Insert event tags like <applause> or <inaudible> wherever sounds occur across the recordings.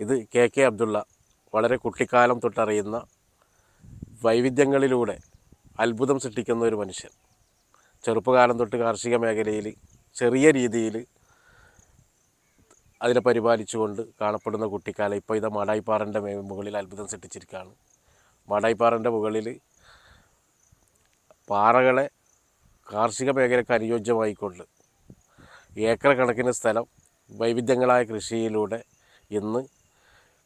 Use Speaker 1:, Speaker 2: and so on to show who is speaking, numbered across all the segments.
Speaker 1: ഇത് K K Abdulla വളരെ കുട്ടിക്കാലം തൊട്ടറിയുന്ന വൈവിധ്യങ്ങളിലൂടെ അത്ഭുതം സൃഷ്ടിക്കുന്ന ഒരു മനുഷ്യൻ. ചെറുപ്പകാലം തൊട്ട് കാർഷിക മേഖലയിൽ ചെറിയ രീതിയിൽ അതിനെ പരിപാലിച്ചുകൊണ്ട് കാണപ്പെടുന്ന കുട്ടിക്കാലം ഇപ്പോൾ ഇത് മാടായിപ്പാറന്റെ മുകളിൽ അത്ഭുതം സൃഷ്ടിച്ചിരിക്കുകയാണ്. മാടായിപ്പാറന്റെ മുകളിൽ പാറകളെ കാർഷിക മേഖലയ്ക്ക് അനുയോജ്യമായിക്കൊണ്ട് ഏക്കർ കണക്കിന് സ്ഥലം വൈവിധ്യങ്ങളായ കൃഷിയിലൂടെ ഇന്ന്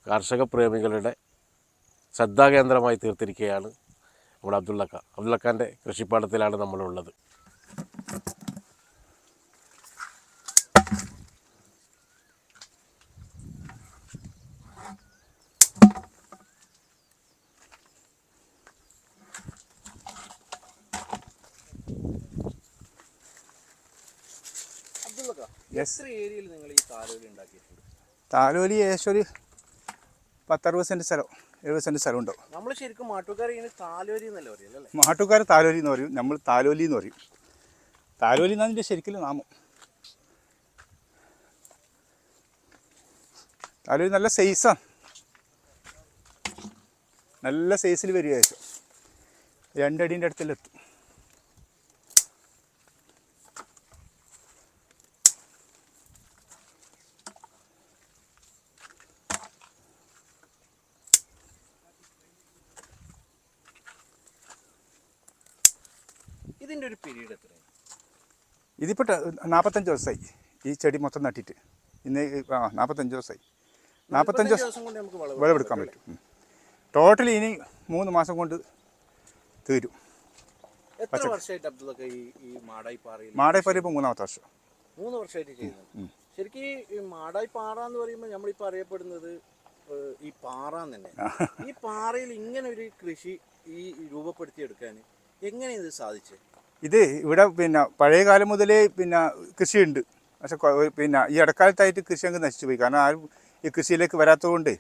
Speaker 1: കർഷക പ്രേമികളുടെ ശ്രദ്ധാകേന്ദ്രമായി തീർത്തിരിക്കുകയാണ് നമ്മുടെ അബ്ദുള്ളക്ക. അബ്ദുള്ളക്കാന്റെ കൃഷിപ്പാടത്തിലാണ് നമ്മളുള്ളത്.
Speaker 2: എത്ര ഏരിയയിൽ നിങ്ങൾ ഈ താലോലി ഉണ്ടാക്കിയിട്ടുണ്ട്?
Speaker 3: താലോലി ഏകദേശം ഒരു പത്തറുപത് സെന്റ് സ്ഥലം എഴുപത് സെന്റ് സ്ഥലം ഉണ്ടാവും
Speaker 2: നമ്മൾ ശരിക്കും മാട്ടുകാർ താലോലി എന്നല്ല പറയല്ലേ അല്ലേ?
Speaker 3: മാട്ടുകാർ താലോലി എന്ന് പറയും നമ്മൾ താലോലി എന്ന് പറയും. താലോലി എന്നാണ് ശരിക്കും നാമം. താലോലി നല്ല സൈസാണ് നല്ല സൈസിൽ വരിക ഏകദേശം രണ്ടടീന്റെ അടുത്തെല്ലാം എത്തും.
Speaker 2: ഇതിന്റെ ഒരു പീരീഡ് എത്രയാണ്
Speaker 3: ഇതിപ്പോൾ നാൽപ്പത്തഞ്ച് ദിവസമായി ഈ ചെടി മൊത്തം നട്ടിട്ട്. ഇന്ന് ആ നാൽപ്പത്തഞ്ച് ദിവസമായി നാൽപ്പത്തഞ്ച് ദിവസം
Speaker 2: കൊണ്ട് നമുക്ക് വളവ്
Speaker 3: വിളവെടുക്കാൻ പറ്റും. ടോട്ടലി ഇനി മൂന്ന് മാസം കൊണ്ട് തീരും.
Speaker 2: എത്ര വർഷമായിട്ട് അബ്ദുള്ളൊക്കെ ഈ ഈ മാടായി പാറയിൽ
Speaker 3: മാടേപ്പരി ഇപ്പോൾ മൂന്നാമത്തെ വർഷം.
Speaker 2: മൂന്ന് വർഷമായിട്ട് ചെയ്യുന്നത്? ശരിക്കും ഈ- ഈ മാടായി പാറ എന്ന് പറയുമ്പോൾ നമ്മളിപ്പോൾ അറിയപ്പെടുന്നത് ഈ പാറ തന്നെ. ഈ പാറയിൽ ഇങ്ങനെ ഒരു കൃഷി ഈ രൂപപ്പെടുത്തിയെടുക്കാൻ എങ്ങനെ ഇത് സാധിച്ചത്
Speaker 3: ഇത് ഇവിടെ പിന്നെ പഴയ കാലം മുതലേ പിന്നെ കൃഷിയുണ്ട്. പക്ഷെ പിന്നെ ഈ ഇടക്കാലത്തായിട്ട് കൃഷി അങ്ങ് നശിച്ചു പോയി. കാരണം ആരും ഈ കൃഷിയിലേക്ക് വരാത്തതുകൊണ്ട്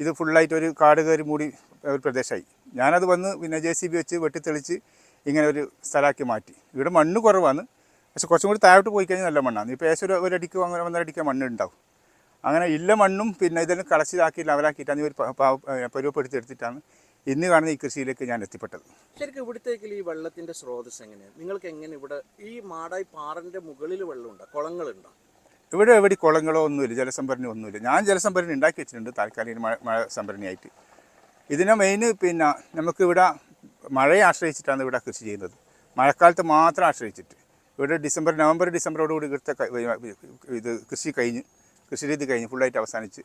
Speaker 3: ഇത് ഫുള്ളായിട്ട് ഒരു കാട് കയറി മൂടി ഒരു പ്രദേശമായി ഞാനത് വന്ന് പിന്നെ ജെ സി ബി വെച്ച് വെട്ടിത്തെളിച്ച് ഇങ്ങനെ ഒരു സ്ഥലമാക്കി മാറ്റി. ഇവിടെ മണ്ണ് കുറവാണ്. പക്ഷെ കുറച്ചും കൂടി താഴോട്ട് പോയി കഴിഞ്ഞാൽ നല്ല മണ്ണാണ്. ഇപ്പോൾ ഏകദേശം ഒരു ഒരടിക്കോ അങ്ങനെ ഒന്നരടിക്കോ മണ്ണ് ഉണ്ടാവും. അങ്ങനെ ഇല്ല മണ്ണും പിന്നെ ഇതെല്ലാം കളച്ചിലാക്കി ഈ ഒരു പരുവപ്പെടുത്തി പരുവപ്പെടുത്തിയെടുത്തിട്ടാണ് ഇന്ന് കാണുന്ന ഈ കൃഷിയിലേക്ക് ഞാൻ എത്തിപ്പെട്ടത്.
Speaker 2: ശരിക്കും ഇവിടത്തേക്ക് ഈ വെള്ളത്തിന്റെ സ്രോതസ് എങ്ങനെയാണ് നിങ്ങൾക്ക് എങ്ങനെ ഇവിടെ ഈ മാടായി പാറന്റെ മുകളിൽ വെള്ളമുണ്ടോ? കുളങ്ങളുണ്ടോ?
Speaker 3: ഇവിടെ എവിടെ കുളങ്ങളോ ഒന്നുമില്ല ജലസംഭരണി ഒന്നുമില്ല. ഞാൻ ജലസംഭരണി ഉണ്ടാക്കി വെച്ചിട്ടുണ്ട് താൽക്കാലിക മഴ മഴ സംഭരണിയായിട്ട്. ഇതിനെ മെയിൻ പിന്നെ നമുക്ക് ഇവിടെ മഴയെ ആശ്രയിച്ചിട്ടാണ് ഇവിടെ കൃഷി ചെയ്യുന്നത്. മഴക്കാലത്ത് മാത്രം ആശ്രയിച്ചിട്ട്. ഇവിടെ ഡിസംബർ നവംബർ ഡിസംബറോടുകൂടി ഇവിടുത്തെ ഇത് കൃഷി കഴിഞ്ഞ് കൃഷി രീതി കഴിഞ്ഞ് ഫുള്ളായിട്ട് അവസാനിച്ച്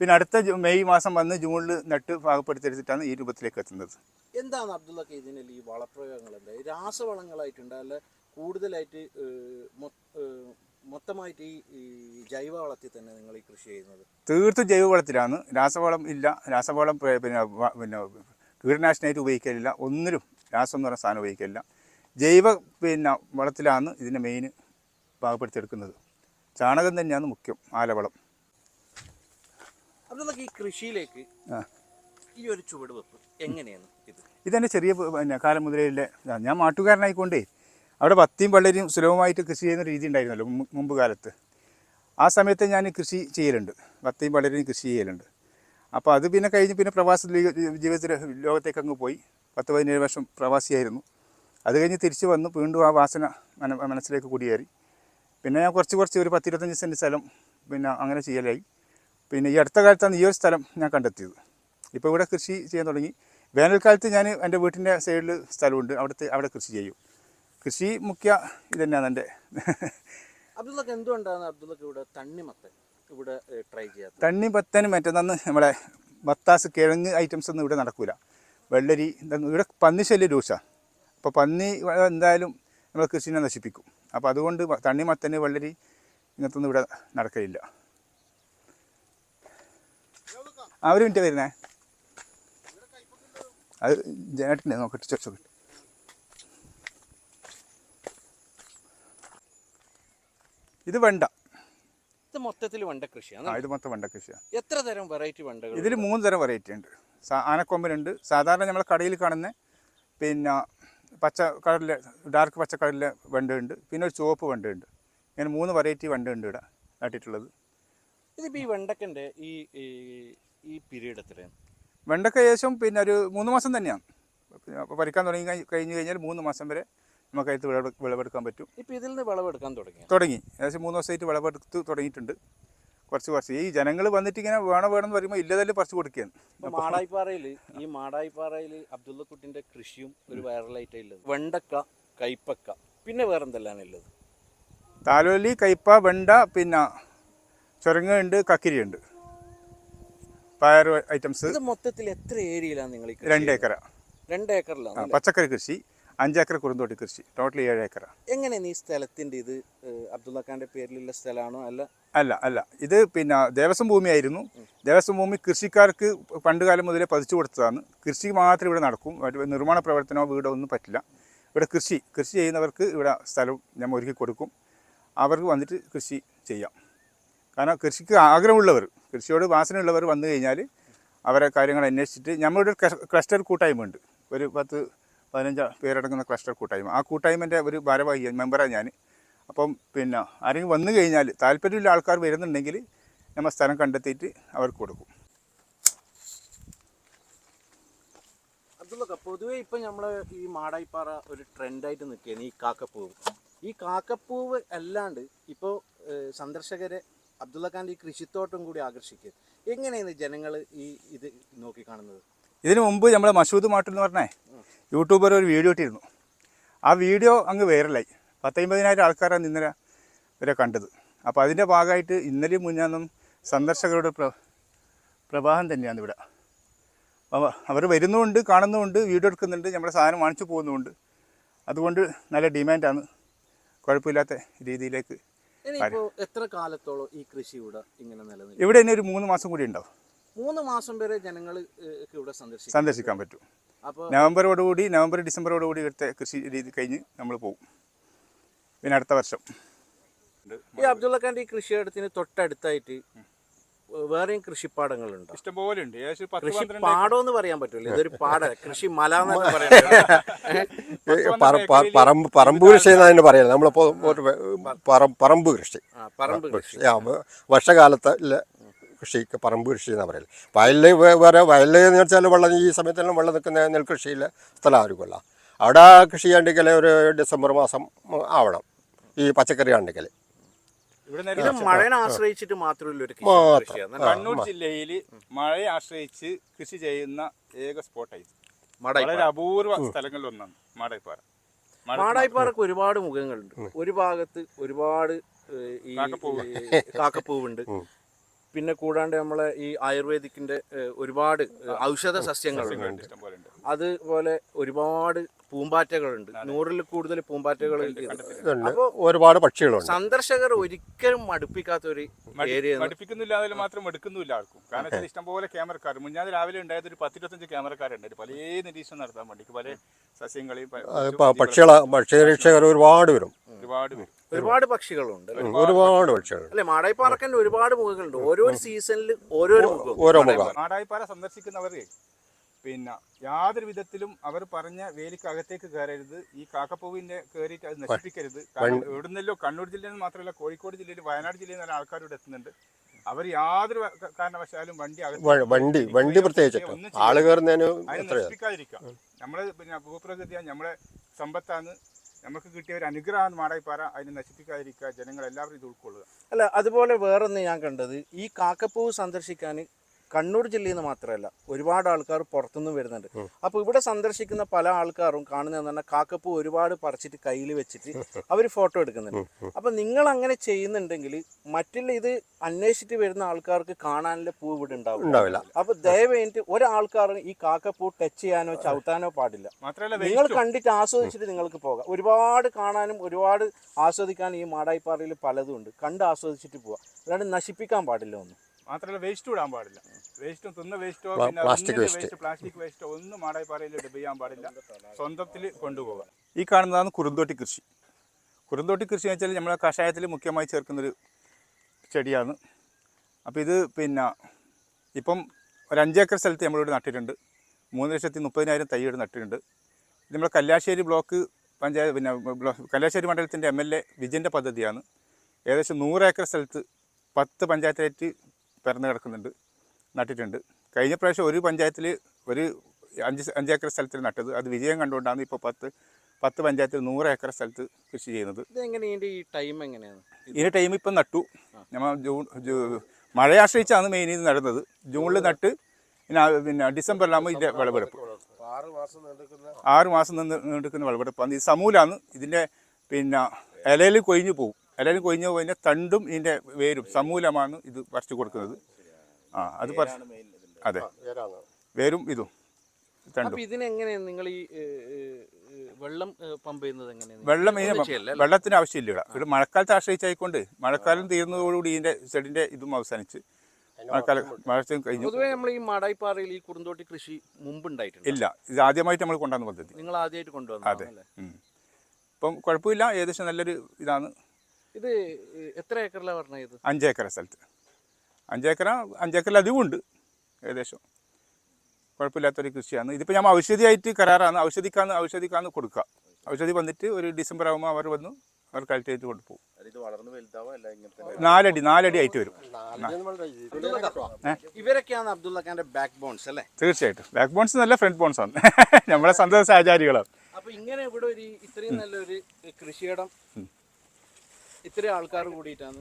Speaker 3: പിന്നെ അടുത്ത മെയ് മാസം വന്ന് ജൂണിൽ നട്ട് പാകപ്പെടുത്തിയെടുത്തിട്ടാണ് ഈ രൂപത്തിലേക്ക് എത്തുന്നത്.
Speaker 2: എന്താണ് അബ്ദുള്ളക്ക് ഇതിനിൽ ഈ വളപ്രയോഗങ്ങൾ എന്താ? രാസവളങ്ങളായിട്ടുണ്ട് അല്ല കൂടുതലായിട്ട് മൊത്തമായിട്ട് ഈ ജൈവവളത്തിൽ തന്നെ നിങ്ങൾ ഈ കൃഷി ചെയ്യുന്നത്?
Speaker 3: തീർത്തും ജൈവവളത്തിലാണ്. രാസവളം ഇല്ല. രാസവളം പിന്നെ പിന്നെ കീടനാശിനിയായിട്ട് ഉപയോഗിക്കലില്ല. ഒന്നിലും രാസം എന്ന് പറഞ്ഞ സാധനം ഉപയോഗിക്കലില്ല. ജൈവ പിന്നെ വളത്തിലാണ് ഇതിന്റെ മെയിൻ പാകപ്പെടുത്തിയെടുക്കുന്നത്. ചാണകം തന്നെയാണ് മുഖ്യം ആലവളം.
Speaker 2: അബ്ദുള്ളക്ക് ഈ കൃഷിയിലേക്ക് ഈ ഒരു ചുവടുവെപ്പ് എങ്ങനെയാണ് ഇത്?
Speaker 3: ഇതെന്നെ ചെറിയ പിന്നെ കാലം മുതലേ ഞാൻ മാട്ടുകാരനായിക്കൊണ്ടേ അവിടെ പത്തിയും പള്ളരിയും സുലഭമായിട്ട് കൃഷി ചെയ്യുന്ന രീതി ഉണ്ടായിരുന്നല്ലോ മുമ്പ് കാലത്ത്. ആ സമയത്ത് ഞാൻ കൃഷി ചെയ്യലുണ്ട്. പത്തിയും പള്ളരിയും കൃഷി ചെയ്യലുണ്ട്. അപ്പോൾ അത് പിന്നെ കഴിഞ്ഞ് പിന്നെ പ്രവാസ ജീവിതത്തിൽ ലോകത്തേക്ക് അങ്ങ് പോയി. പത്ത് പതിനേഴ് വർഷം പ്രവാസിയായിരുന്നു. അത് കഴിഞ്ഞ് തിരിച്ച് വന്നു. വീണ്ടും ആ വാസന മന മനസ്സിലേക്ക് കുടിയേറി. പിന്നെ ഞാൻ കുറച്ച് കുറച്ച് ഒരു പത്തിരുപത്തഞ്ച് സെന്റ് സ്ഥലം പിന്നെ അങ്ങനെ ചെയ്യലായി. പിന്നെ ഈ അടുത്ത കാലത്താണ് ഈ ഒരു സ്ഥലം ഞാൻ കണ്ടെത്തിയത്. ഇപ്പോൾ ഇവിടെ കൃഷി ചെയ്യാൻ തുടങ്ങി. വേനൽക്കാലത്ത് ഞാൻ എന്റെ വീട്ടിന്റെ സൈഡിൽ സ്ഥലമുണ്ട്. അവിടുത്തെ അവിടെ കൃഷി ചെയ്യും. കൃഷി മുഖ്യ ഇത് തന്നെയാണ് എന്റെ
Speaker 2: അബ്ദുള്ളക്ക് എന്തുകൊണ്ടാണ് അബ്ദുള്ളക്ക് ഇവിടെ തണ്ണിമത്തൻ ഇവിടെ ട്രൈ ചെയ്യാം
Speaker 3: തണ്ണി പത്തനും നമ്മുടെ നമ്മളെ ബത്താസ് കിഴങ്ങ് ഐറ്റംസ് ഒന്നും ഇവിടെ നടക്കൂല. വെള്ളരി ഇവിടെ പന്നി ശല്യം രൂക്ഷമാണ് അപ്പോൾ പന്നി എന്തായാലും നമ്മൾ കൃഷിനെ നശിപ്പിക്കും. അപ്പോൾ അതുകൊണ്ട് വ- തണ്ണി മത്തന് വെള്ളരി ഇങ്ങനത്തെ ഒന്നും ഇവിടെ നടക്കലില്ല. ആ ഒരു മിനിറ്റ് വരുന്നേ. അത് ജേട്ടനെ നോക്കട്ടെ ചോദിച്ചോക്കട്ടെ ഇത് വെണ്ട.
Speaker 2: ഇത് മൊത്തത്തിൽ വെണ്ട കൃഷിയാണ്
Speaker 3: ഇത് മൊത്തം വെണ്ട കൃഷിയാണ്
Speaker 2: എത്ര തരം വെറൈറ്റി വെണ്ടകൾ
Speaker 3: ഇതിൽ മൂന്ന് തരം വെറൈറ്റി ഉണ്ട്. ആനക്കൊമ്പനുണ്ട്. സാധാരണ നമ്മൾ കടയിൽ കാണുന്ന പിന്നെ പച്ച കളറിലെ ഡാർക്ക് പച്ച കളറിലെ വെണ്ടയുണ്ട്. പിന്നെ ഒരു ചുവപ്പ് വെണ്ടയുണ്ട്. ഇങ്ങനെ മൂന്ന് വെറൈറ്റി വെണ്ടയുണ്ട് ഇവിടെ നട്ടിട്ടുള്ളത്.
Speaker 2: ഇതിപ്പോൾ ഈ വെണ്ടക്കന്റെ ഈ ഈ പീരീഡ് എത്രയാണ്
Speaker 3: വെണ്ടക്ക ഏകദേശം പിന്നെ ഒരു മൂന്ന് മാസം തന്നെയാണ്. പരിക്കാൻ തുടങ്ങി കഴി- കഴിഞ്ഞ് കഴിഞ്ഞാൽ മൂന്ന് മാസം വരെ നമുക്ക് അതിൽ വിളവ് വിളവെടുക്കാൻ പറ്റും.
Speaker 2: ഇപ്പോൾ ഇതിൽ നിന്ന് വിളവെടുക്കാൻ തുടങ്ങി
Speaker 3: തുടങ്ങി. ഏകദേശം മൂന്ന് ദിവസമായിട്ട് വിളവെടുത്ത് തുടങ്ങിയിട്ടുണ്ട്. കുറച്ച് കുറച്ച്. ഈ ജനങ്ങൾ വന്നിട്ട് ഇങ്ങനെ വേണം വേണം എന്ന് പറയുമ്പോൾ ഇല്ലതല്ലേ പറിച്ചു കൊടുക്കുകയാണ്.
Speaker 2: മാടായിപ്പാറയിൽ ഈ മാടായിപ്പാറയിൽ അബ്ദുള്ള കുട്ടിന്റെ കൃഷിയും ഒരു വൈറലായിട്ടേ ഉള്ളത് വെണ്ടക്ക കൈപ്പക്ക പിന്നെ വേറെന്തെല്ലാം ഉള്ളത്
Speaker 3: താലോലി കയ്പ വെണ്ട പിന്നെ ചുരങ്ങുണ്ട് കക്കിരിയുണ്ട്. പയർ ഐറ്റംസ്
Speaker 2: ഇത് മൊത്തത്തിൽ എത്ര ഏരിയയിലാണ് നിങ്ങൾ
Speaker 3: രണ്ട്? ഏക്കറ.
Speaker 2: രണ്ട് ഏക്കറിലാണ്
Speaker 3: പച്ചക്കറി കൃഷി അഞ്ചേക്കർ കുറുന്തോട്ടി കൃഷി ടോട്ടലി ഏഴ് ഏക്കറ.
Speaker 2: എങ്ങനെയാണ് ഈ സ്ഥലത്തിന്റെ ഇത് അബ്ദുള്ള ഖാന്റെ പേരിലുള്ള സ്ഥലമാണോ? അല്ല?
Speaker 3: അല്ല അല്ല. ഇത് പിന്നെ ദേവസ്വം ഭൂമിയായിരുന്നു. ദേവസ്വം ഭൂമി കൃഷിക്കാർക്ക് പണ്ടുകാലം മുതലേ പതിച്ചു കൊടുത്തതാണ്. കൃഷി മാത്രം ഇവിടെ നടക്കും. നിർമ്മാണ പ്രവർത്തനമോ വീടോ ഒന്നും പറ്റില്ല. ഇവിടെ കൃഷി കൃഷി ചെയ്യുന്നവർക്ക് ഇവിടെ സ്ഥലം ഞാൻ ഒരുക്കി കൊടുക്കും. അവർക്ക് വന്നിട്ട് കൃഷി ചെയ്യാം. കാരണം കൃഷിക്ക് ആഗ്രഹമുള്ളവർ കൃഷിയോട് വാസനയുള്ളവർ വന്നു കഴിഞ്ഞാൽ അവരെ കാര്യങ്ങൾ അന്വേഷിച്ചിട്ട് നമ്മളുടെ ക്ലസ്റ്റർ കൂട്ടായ്മ ഉണ്ട് ഒരു പത്ത് പതിനഞ്ച് പേരടങ്ങുന്ന ക്ലസ്റ്റർ കൂട്ടായ്മ. ആ കൂട്ടായ്മന്റെ ഒരു ഭാരവാഹി മെമ്പറാണ് ഞാൻ. അപ്പം പിന്നെ ആരെങ്കിലും വന്നു കഴിഞ്ഞാൽ താല്പര്യമുള്ള ആൾക്കാർ വരുന്നുണ്ടെങ്കിൽ നമ്മൾ സ്ഥലം കണ്ടെത്തിയിട്ട് അവർക്ക് കൊടുക്കും.
Speaker 2: അബ്ദുള്ള പൊതുവെ ഇപ്പൊ നമ്മൾ ഈ മാടായിപ്പാറ ഒരു ട്രെൻഡായിട്ട് നിൽക്കുകയാണ് ഈ കാക്കപ്പൂവ്. ഈ കാക്കപ്പൂവ് അല്ലാണ്ട് ഇപ്പോൾ സന്ദർശകരെ അബ്ദുള്ള ഖാന്റെ ഈ കൃഷിത്തോട്ടം കൂടി ആകർഷിക്കുക. എങ്ങനെയാണ് ജനങ്ങൾ ഈ ഇത് നോക്കി കാണുന്നത്
Speaker 3: ഇതിനു മുമ്പ് നമ്മളെ മഷൂദ് മാട്ടു എന്ന് പറഞ്ഞേ യൂട്യൂബർ ഒരു വീഡിയോ ഇട്ടിരുന്നു. ആ വീഡിയോ അങ്ങ് വൈറലായി. പത്തമ്പതിനായിരം ആൾക്കാരാണ് ഇന്നലെ വരെ കണ്ടത്. അപ്പോൾ അതിന്റെ ഭാഗമായിട്ട് ഇന്നലെയും മുന്നാന്നും സന്ദർശകരുടെ പ്ര പ്രവാഹം തന്നെയാണ് ഇവിടെ. അവർ വരുന്നുമുണ്ട് കാണുന്നുമുണ്ട് വീഡിയോ എടുക്കുന്നുണ്ട് നമ്മുടെ സാധനം വാങ്ങിച്ചു പോകുന്നുമുണ്ട്. അതുകൊണ്ട് നല്ല ഡിമാൻഡാണ്. കുഴപ്പമില്ലാത്ത രീതിയിലേക്ക്
Speaker 2: ഇനിയിപ്പോ എത്ര കാലത്തോളം ഈ കൃഷി ഇവിടെ ഇങ്ങനെ നിലനിൽക്കും?
Speaker 3: ഇവിടെ ഇനി ഒരു മൂന്ന് മാസം കൂടി ഉണ്ടാവും.
Speaker 2: മൂന്ന് മാസം വരെ ജനങ്ങൾ ഇവിടെ സന്ദർശിക്കും.
Speaker 3: സന്ദർശിക്കാൻ പറ്റും.
Speaker 2: അപ്പോൾ
Speaker 3: നവംബറോടുകൂടി നവംബർ ഡിസംബറോടുകൂടി ഇവിടുത്തെ കൃഷി രീതി കഴിഞ്ഞ് നമ്മൾ പോകും. പിന്നെ അടുത്ത വർഷം.
Speaker 2: ഈ അബ്ദുള്ള ഖാന്റെ ഈ കൃഷിയിടത്തിന് തൊട്ടടുത്തായിട്ട് വേറെയും കൃഷിപ്പാടങ്ങളുണ്ട്.
Speaker 3: ഇഷ്ടംപോലെ ഉണ്ട്
Speaker 2: കൃഷി പാടം എന്ന് പറയാൻ പറ്റില്ല ഇതൊരു പാട. കൃഷി മല എന്നൊക്കെ പറയാം
Speaker 4: പറ- പറ- പറമ്പ് പറമ്പ് കൃഷി എന്നതിന് പറയല്ല നമ്മളിപ്പോ പറമ്പ് കൃഷി.
Speaker 2: ആ, പറമ്പ് കൃഷി.
Speaker 4: കൃഷിക്ക് പറമ്പ് കൃഷി എന്നാ പറയൽ. വയലിൽ വേറെ വയലിൽ എന്ന് വെച്ചാൽ വെള്ളം ഈ സമയത്തെല്ലാം വെള്ളം നിൽക്കുന്ന നെൽകൃഷിയിലെ സ്ഥലമായിരിക്കുമല്ല അവിടെ കൃഷി ചെയ്യണ്ടെങ്കിൽ ഒരു ഡിസംബർ മാസം ആവണം. ഈ പച്ചക്കറി ആണെങ്കിൽ
Speaker 3: ഇവിടെ
Speaker 2: ഇത് മഴനെ ആശ്രയിച്ചിട്ട് മാത്രമല്ല ഒരു കൃഷിയാണ്.
Speaker 3: കണ്ണൂർ ജില്ലയിൽ മഴയെ ആശ്രയിച്ച് കൃഷി ചെയ്യുന്ന ഏക സ്പോട്ടായി. വളരെ അപൂർവ സ്ഥലങ്ങളിൽ ഒന്നാണ് മാടായിപ്പാറ മാടായി-
Speaker 2: മാടായിപ്പാറക്ക് ഒരുപാട് മുഖങ്ങളുണ്ട്. ഒരു ഭാഗത്ത് ഒരുപാട് ഈ
Speaker 3: കാക്കപ്പൂവ്.
Speaker 2: ഈ കാക്കപ്പൂവുണ്ട്. പിന്നെ കൂടാണ്ട് നമ്മളെ ഈ ആയുർവേദിക്കിന്റെ ഒരുപാട് ഔഷധ സസ്യങ്ങളുണ്ട്. അതുപോലെ ഒരുപാട് പൂമ്പാറ്റകളുണ്ട്. നൂറിൽ കൂടുതൽ പൂമ്പാറ്റകൾ അപ്പോൾ
Speaker 4: ഒരുപാട് പക്ഷികളുണ്ട്.
Speaker 2: സന്ദർശകർ ഒരിക്കലും മടുപ്പിക്കാത്ത ഒരു ഏരിയ
Speaker 3: മടുപ്പിക്കുന്നില്ല അതിൽ മാത്രം എടുക്കുന്നില്ല ആർക്കും. കാരണം വെച്ചാൽ ഇഷ്ടംപോലെ ക്യാമറക്കാർ മുന്നാതെ രാവിലെ ഉണ്ടായത് ഒരു പത്തിരുപത്തഞ്ച് ക്യാമറക്കാരുണ്ട്. പല നിരീക്ഷണം നടത്താൻ വേണ്ടി. പല സസ്യങ്ങളെയും
Speaker 4: പക്ഷികളെ പക്ഷി നിരീക്ഷകർ ഒരുപാട് വരും.
Speaker 3: ഒരുപാട് പേര്
Speaker 2: ഒരുപാട് പക്ഷികളുണ്ട് അല്ലേ?
Speaker 4: ഒരുപാട് പക്ഷികൾ.
Speaker 2: അല്ലെ? മാടായിപ്പാറക്കന്റെ ഒരുപാട് മുഖങ്ങളുണ്ട്. ഓരോ സീസണിൽ ഓരോരോ മുഖം.
Speaker 4: ഓരോ മുഖം.
Speaker 3: മാടായിപ്പാറ സന്ദർശിക്കുന്നവർക്ക് പിന്നെ യാതൊരു വിധത്തിലും അവർ പറഞ്ഞ വേലിക്കകത്തേക്ക് കയറരുത്. ഈ കാക്കപ്പൂവിന്റെ കയറിയിട്ട് അത് നശിപ്പിക്കരുത്. കാരണം എവിടുന്നല്ലോ കണ്ണൂർ ജില്ലയിൽ നിന്ന് മാത്രമല്ല കോഴിക്കോട് ജില്ലയിൽ വയനാട് ജില്ലയിൽ നിന്ന് ആൾക്കാർ ഇവിടെ എത്തുന്നുണ്ട്. അവർ യാതൊരു കാരണവശാലും വണ്ടി
Speaker 4: വണ്ടി വണ്ടി പ്രത്യേകിച്ചിട്ട്
Speaker 3: ഒന്നും
Speaker 4: ആൾ കയറുന്നതിന്
Speaker 3: നശിപ്പിക്കാതിരിക്കാം നമ്മൾ പിന്നെ ഭൂപ്രകൃതിയാണ് നമ്മളെ സമ്പത്താണ്. നമുക്ക് കിട്ടിയ ഒരു അനുഗ്രഹമാണ് മാടായിപ്പാറ അതിനെ നശിപ്പിക്കാതിരിക്കുക. ജനങ്ങൾ എല്ലാവരും ഇത് ഉൾക്കൊള്ളുക.
Speaker 2: അല്ല അതുപോലെ വേറൊന്ന് ഞാൻ കണ്ടത്. ഈ കാക്കപ്പൂവ് സന്ദർശിക്കാൻ കണ്ണൂർ ജില്ലയിൽ നിന്ന് മാത്രമല്ല ഒരുപാട് ആൾക്കാർ പുറത്തുനിന്ന് വരുന്നുണ്ട്. അപ്പോൾ ഇവിടെ സന്ദർശിക്കുന്ന പല ആൾക്കാരും കാണുന്നതെന്ന് പറഞ്ഞാൽ കാക്കപ്പൂ ഒരുപാട് പറിച്ചിട്ട് കയ്യിൽ വെച്ചിട്ട് അവർ ഫോട്ടോ എടുക്കുന്നുണ്ട്. അപ്പോൾ നിങ്ങൾ അങ്ങനെ ചെയ്യുന്നുണ്ടെങ്കിൽ മറ്റുള്ള ഇത് അന്വേഷിച്ചിട്ട് വരുന്ന ആൾക്കാർക്ക് കാണാനുള്ള പൂ ഇവിടെ ഉണ്ടാവും
Speaker 4: ഉണ്ടാവില്ല.
Speaker 2: അപ്പോൾ ദയവേണ്ടി ഒരാൾക്കാരും ഈ കാക്കപ്പൂ ടച്ച് ചെയ്യാനോ ചവിട്ടാനോ പാടില്ല.
Speaker 3: മാത്രമല്ല
Speaker 2: നിങ്ങൾ കണ്ടിട്ട് ആസ്വദിച്ചിട്ട് നിങ്ങൾക്ക് പോകാം. ഒരുപാട് കാണാനും ഒരുപാട് ആസ്വദിക്കാനും ഈ മാടായിപ്പാറയിൽ പലതും ഉണ്ട്. കണ്ട് ആസ്വദിച്ചിട്ട് പോവാം. അല്ലാണ്ട് നശിപ്പിക്കാൻ പാടില്ല ഒന്നും.
Speaker 3: മാത്രമല്ല വേസ്റ്റ് ഇടാൻ പാടില്ല. വേസ്റ്റും തിന്ന വേസ്റ്റോ പിന്നെ
Speaker 4: പ്ലാസ്റ്റിക് വേസ്റ്റ്.
Speaker 3: പ്ലാസ്റ്റിക് വേസ്റ്റോ ഒന്നും മാടായിപ്പാറയിൽ ഡബ് ചെയ്യാൻ പാടില്ല. സ്വന്തത്തിൽ കൊണ്ടുപോകുക ഈ കാണുന്നതാണ് കുറുന്തോട്ടി കൃഷി. കുറുന്തോട്ടി കൃഷി എന്ന് വെച്ചാൽ നമ്മളെ കഷായത്തിൽ മുഖ്യമായി ചേർക്കുന്നൊരു ചെടിയാണ്. അപ്പോൾ ഇത് പിന്നെ ഇപ്പം ഒരു അഞ്ചേക്കർ സ്ഥലത്ത് നമ്മളിവിടെ നട്ടിട്ടുണ്ട്. മൂന്ന് ലക്ഷത്തി മുപ്പതിനായിരം തൈ ഇവിടെ നട്ടിട്ടുണ്ട്. ഇത് നമ്മുടെ കല്ലാശ്ശേരി ബ്ലോക്ക് പഞ്ചായത്ത് പിന്നെ കല്ലാശ്ശേരി മണ്ഡലത്തിന്റെ എം എൽ എ വിജയന്റെ പദ്ധതിയാണ്. ഏകദേശം നൂറ് ഏക്കർ സ്ഥലത്ത് പത്ത് പഞ്ചായത്തായിട്ട് പിറന്നു കിടക്കുന്നുണ്ട് നട്ടിട്ടുണ്ട്. കഴിഞ്ഞ പ്രാവശ്യം ഒരു പഞ്ചായത്തിൽ ഒരു അഞ്ച് അഞ്ചേക്കർ അഞ്ച് ഏക്കർ സ്ഥലത്തിൽ നട്ടത്. അത് വിജയം കണ്ടുകൊണ്ടാണ് ഇപ്പോൾ പത്ത് പത്ത് പഞ്ചായത്തിൽ നൂറ് ഏക്കർ സ്ഥലത്ത് കൃഷി ചെയ്യുന്നത്.
Speaker 2: ഇതിന്റെ ഈ ടൈം എങ്ങനെയാണ്?
Speaker 3: ഇതിന് ടൈം ഇപ്പം നട്ടു. നമ്മൾ ജൂൺ മഴയെ ആശ്രയിച്ചാണ് മെയിൻ ഇത് നടുന്നത്. ജൂണിൽ നട്ട് പിന്നെ പിന്നെ ഡിസംബറിലാകുമ്പോൾ ഇതിന്റെ വിളവെടുപ്പ്. ആറ് മാസം നിന്ന് നീണ്ടുക്കുന്ന വിളവെടുപ്പാണ്. ഇത് സമൂലാണ്. ഇതിന്റെ പിന്നെ ഇലയിൽ കൊഴിഞ്ഞു പോകും ഇലയിൽ കൊഴിഞ്ഞു പോകുന്ന തണ്ടും ഇതിന്റെ വേരും സമൂലമാണ് ഇത് പറിച്ചു കൊടുക്കുന്നത്. ആ അത് പറിച്ച് അതെ. വേരും ഇതും തണ്ടും.
Speaker 2: ഇതിനെങ്ങനെയാണ് നിങ്ങൾ ഈ വെള്ളം പമ്പ് ചെയ്യുന്നത് എങ്ങനെയാണ്
Speaker 3: വെള്ളം ഇതിന്? വെള്ളത്തിന് ആവശ്യമില്ല ഇവിടെ. ഇവിടെ മഴക്കാലത്ത് ആശ്രയിച്ചായിക്കൊണ്ട് മഴക്കാലം തീർന്നതോടുകൂടി ഇതിന്റെ ചെടിന്റെ ഇതും അവസാനിച്ച് മഴക്കാലം കഴിഞ്ഞു.
Speaker 2: പൊതുവേ നമ്മൾ ഈ മാടായിപ്പാറയിൽ ഈ കുറുന്തോട്ടി കൃഷി മുമ്പ് ഉണ്ടായിട്ടുണ്ട്.
Speaker 3: ഇല്ല ഇത് ആദ്യമായിട്ട് നമ്മൾ കൊണ്ടുവന്ന പദ്ധതി.
Speaker 2: നിങ്ങൾ ആദ്യമായിട്ട്
Speaker 3: അതെ
Speaker 2: കൊണ്ടുവന്നല്ലേ
Speaker 3: ഉം. ഇപ്പം കുഴപ്പമില്ല ഏകദേശം നല്ലൊരു ഇതാണ്.
Speaker 2: ഇത് എത്ര ഏക്കറിലാണ് പറഞ്ഞത് ഇത്?
Speaker 3: അഞ്ചേക്കര സ്ഥലത്ത്. അഞ്ചേക്കര അഞ്ച് അധികം ഉണ്ട് ഏകദേശം. കുഴപ്പമില്ലാത്തൊരു കൃഷിയാണ്. ഇതിപ്പോൾ ഞാൻ ഔഷധിയായിട്ട് കരാറാണ്. ഔഷധിക്കാന്ന് ഔഷധിക്കാന്ന് കൊടുക്കുക ഔഷധി വന്നിട്ട് ഒരു ഡിസംബർ ആകുമ്പോൾ അവർ വന്ന് അവർ കളക്ട് ചെയ്ത് കൊണ്ടുപോകും
Speaker 2: ഇത് വളർന്ന് വലുതാവോ? അല്ല ഇങ്ങനത്തെ
Speaker 3: നാലടി നാലടി ആയിട്ട് വരും.
Speaker 2: ഇവരൊക്കെയാണ് അബ്ദുള്ള ഖാന്റെ ബാക്ക് ബോൺസ് അല്ലേ?
Speaker 3: തീർച്ചയായിട്ടും. ബാക്ക് ബോൺസ് നല്ല ഫ്രണ്ട് ബോൺസ് ആണ്. <laughs> നമ്മളെ സന്തോഷ ആചാരികളാണ്
Speaker 2: അപ്പൊ ഇങ്ങനെ ഇവിടെ ഒരു ഇത്രയും നല്ലൊരു കൃഷിയിടം ഇത്രയും ആൾക്കാർ കൂടിയിട്ടാണ്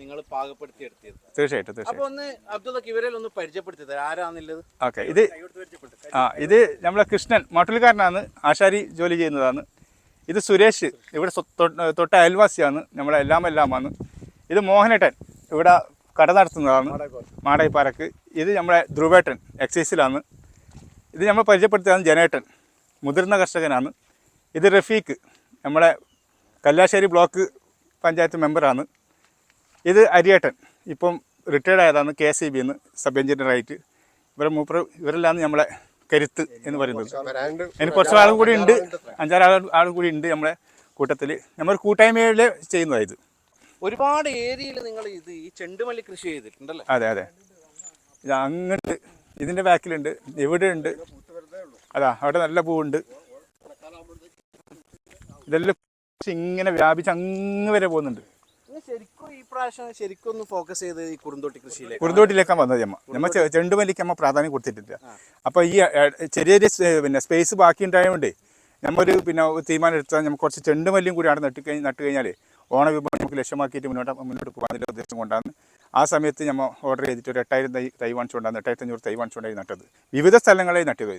Speaker 2: നിങ്ങൾ പാകപ്പെടുത്തി എടുത്തത്
Speaker 3: തീർച്ചയായിട്ടും
Speaker 2: അപ്പൊ
Speaker 3: തീർച്ചയായിട്ടും
Speaker 2: ഒന്ന് അബ്ദുള്ള ഇവരിൽ ഒന്ന് പരിചയപ്പെടുത്തി തരാം ആരാന്നുള്ളത്?
Speaker 3: ഓക്കെ ഇത് ആ ഇത് നമ്മളെ കൃഷ്ണൻ മാട്ടുലിക്കാരനാണ് ആശാരി ജോലി ചെയ്യുന്നതാണ്. ഇത് സുരേഷ് ഇവിടെ തൊട്ട അയൽവാസിയാണ് നമ്മളെ എല്ലാം എല്ലാം ആണ് ഇത് മോഹനേട്ടൻ ഇവിടെ കട നടത്തുന്നതാണ് മാടായിപ്പാറക്ക് ഇത് നമ്മളെ ധ്രുവേട്ടൻ എക്സൈസിലാണ്. ഇത് നമ്മൾ പരിചയപ്പെടുത്തിയതാണ് ജനേട്ടൻ മുതിർന്ന കർഷകനാണ്. ഇത് റഫീഖ് നമ്മളെ കല്ലാശ്ശേരി ബ്ലോക്ക് പഞ്ചായത്ത് മെമ്പറാണ്. ഇത് അരിയേട്ടൻ. ഇപ്പം റിട്ടയർഡ് ആയതാണ് കെ എസ് ഇ ബിന്ന് സബ് എഞ്ചിനീയറായിട്ട് ഇവരെ മൂപ്പർ ഇവരെല്ലാം നമ്മളെ കരുത്ത് എന്ന് പറയുന്നത്. അതിന് കുറച്ച് ആളും കൂടി ഉണ്ട്. അഞ്ചാറ് ആളും കൂടി ഉണ്ട് നമ്മളെ കൂട്ടത്തിൽ നമ്മൾ കൂട്ടായ്മയിൽ ചെയ്യുന്നതായത് ഇത്.
Speaker 2: ഒരുപാട് ഏരിയയിൽ നിങ്ങൾ ഇത് ഈ ചെണ്ടുമല്ലി കൃഷി ചെയ്തിട്ടുണ്ടല്ലോ?
Speaker 3: അതെ അതെ. ഇത് അങ്ങോട്ട് ഇതിന്റെ ബാക്കിലുണ്ട് ഇവിടെ ഉണ്ട് അതാ അവിടെ നല്ല പൂവുണ്ട്. ഇതെല്ലാം ഇങ്ങനെ വ്യാപിച്ച് അങ്ങ് വരെ പോകുന്നുണ്ട്.
Speaker 2: ശരിക്കും ഈ പ്രാവശ്യം ശരിക്കും ഒന്ന് ഫോക്കസ് ചെയ്ത് ഈ കുറുന്തോട്ടി കൃഷിയിലേക്ക്.
Speaker 3: കുറുന്തോട്ടിലേക്കാണ് വന്നത് അമ്മ. നമ്മ ചെണ്ടുമല്ലിക്ക് അമ്മ പ്രാധാന്യം കൊടുത്തിട്ടില്ല. അപ്പോൾ ഈ ചെറിയ ചെറിയ പിന്നെ സ്പേസ് ബാക്കി ഉണ്ടായതുകൊണ്ട് നമ്മൊരു പിന്നെ തീരുമാനം എടുത്താൽ നമുക്ക് കുറച്ച് ചെണ്ടുമല്ലിയും കൂടി അവിടെ നട്ട് കഴിഞ്ഞ് നട്ട് കഴിഞ്ഞാൽ ഓണ വിഭവം നമുക്ക് ലക്ഷ്യമാക്കിയിട്ട് മുന്നോട്ട് മുന്നോട്ട് പോകാനുള്ള ഉദ്ദേശം കൊണ്ടാണ് ആ സമയത്ത് നമ്മൾ ഓർഡർ ചെയ്തിട്ട് ഒരു എട്ടായിരം തൈ തൈ വാങ്ങിച്ചുകൊണ്ടാണ് എട്ടായിരത്തഞ്ഞൂറ് തൈ വാങ്ങിച്ചുകൊണ്ടായി നട്ടത്. വിവിധ സ്ഥലങ്ങളായി നട്ടത്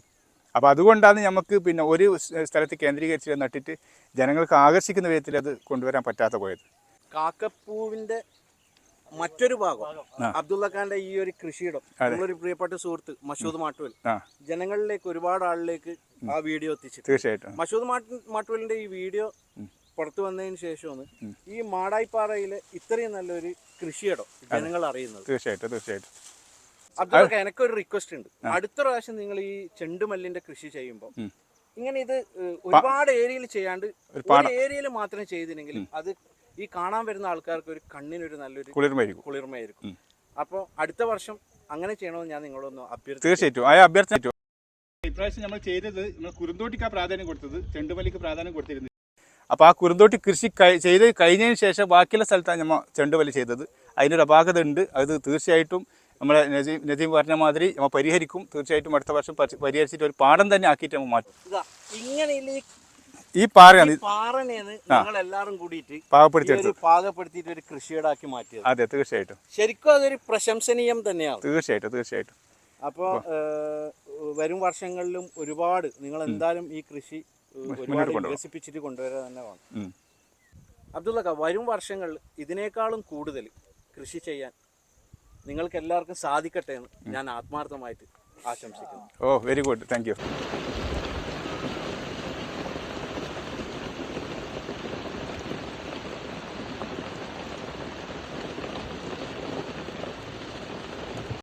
Speaker 3: അപ്പോൾ അതുകൊണ്ടാണ് നമുക്ക് പിന്നെ ഒരു സ്ഥലത്ത് കേന്ദ്രീകരിച്ച് നട്ടിട്ട് ജനങ്ങൾക്ക് ആകർഷിക്കുന്ന വിധത്തിൽ അത് കൊണ്ടുവരാൻ പറ്റാത്ത പോയത്.
Speaker 2: കാക്കപ്പൂവിന്റെ മറ്റൊരു ഭാഗം അബ്ദുള്ള ഖാന്റെ ഈ ഒരു കൃഷിയിടം നമ്മളൊരു പ്രിയപ്പെട്ട സുഹൃത്ത് മഷൂദ് മാട്ടുവൽ ജനങ്ങളിലേക്ക് ഒരുപാട് ആളിലേക്ക് ആ വീഡിയോ എത്തിച്ചു
Speaker 3: തീർച്ചയായിട്ടും.
Speaker 2: മഷൂദ് മാട്ടു മാട്ടുവലിന്റെ ഈ വീഡിയോ പുറത്തു വന്നതിന് ശേഷമാണ് ഈ മാടായിപ്പാറയിലെ ഇത്രയും നല്ലൊരു കൃഷിയിടം ജനങ്ങൾ അറിയുന്നത്.
Speaker 3: തീർച്ചയായിട്ടും തീർച്ചയായിട്ടും.
Speaker 2: എനിക്കൊരു റിക്വസ്റ്റ് ഉണ്ട്. അടുത്ത പ്രാവശ്യം നിങ്ങൾ ഈ ചെണ്ടുമല്ലിന്റെ കൃഷി ചെയ്യുമ്പോൾ ഇങ്ങനെ ഇത് ഒരുപാട് ഏരിയയിൽ ചെയ്യാണ്ട് ഒരു ഏരിയയിൽ മാത്രം ചെയ്തില്ലെങ്കിൽ അത് ഈ കാണാൻ വരുന്ന ആൾക്കാർക്ക് ഒരു കണ്ണിനൊരു നല്ലൊരു
Speaker 3: കുളിർമയായിരിക്കും.
Speaker 2: കുളിർമയായിരിക്കും അപ്പോൾ അടുത്ത വർഷം അങ്ങനെ ചെയ്യണമെന്ന് ഞാൻ നിങ്ങളൊന്ന് അഭ്യർത്ഥിച്ചു
Speaker 3: തീർച്ചയായിട്ടും. ആ അഭ്യർത്ഥന ഇപ്രാവശ്യം നമ്മൾ ചെയ്തത് നമ്മൾ കുറുന്തോട്ടിക്കാണ് പ്രാധാന്യം കൊടുത്തത് ചെണ്ടുമല്ലിക്ക് പ്രാധാന്യം കൊടുത്തിരുന്നു. അപ്പോൾ ആ കുരുന്തോട്ടി കൃഷി ചെയ്ത് കഴിഞ്ഞതിന് ശേഷം ബാക്കിയുള്ള സ്ഥലത്താണ് നമ്മൾ ചെണ്ടുമല്ലി ചെയ്തത്. അതിനൊരു അപാകത ഉണ്ട് അത് തീർച്ചയായിട്ടും നമ്മളെ നസീം നദീം പറഞ്ഞ മാതിരി നമ്മൾ പരിഹരിക്കും. തീർച്ചയായിട്ടും അടുത്ത വർഷം പരിഹരിച്ചിട്ട് ഒരു പാടം തന്നെ ആക്കിയിട്ട് നമ്മൾ മാറ്റും.
Speaker 2: ഇങ്ങനെ ഈ
Speaker 3: പാറയാണ്
Speaker 2: എല്ലാവരും കൂടിയിട്ട് ഒരു പാകപ്പെടുത്തിയിട്ട് ഒരു കൃഷിയിടാക്കി മാറ്റിയത്.
Speaker 3: അതെ തീർച്ചയായിട്ടും.
Speaker 2: ശരിക്കും അതൊരു പ്രശംസനീയം തന്നെയാണ്.
Speaker 3: തീർച്ചയായിട്ടും തീർച്ചയായിട്ടും.
Speaker 2: അപ്പോൾ വരും വർഷങ്ങളിലും ഒരുപാട് നിങ്ങൾ എന്തായാലും ഈ കൃഷി ഒരുപാട് വികസിപ്പിച്ചിട്ട് കൊണ്ടുവരാൻ തന്നെ വേണം. അബ്ദുള്ള വരും വർഷങ്ങളിൽ ഇതിനേക്കാളും കൂടുതൽ കൃഷി ചെയ്യാൻ നിങ്ങൾക്ക് എല്ലാവർക്കും സാധിക്കട്ടെ എന്ന് ഞാൻ ആത്മാർത്ഥമായിട്ട് ആശംസിക്കുന്നു.
Speaker 3: ഓ വെരി ഗുഡ് താങ്ക്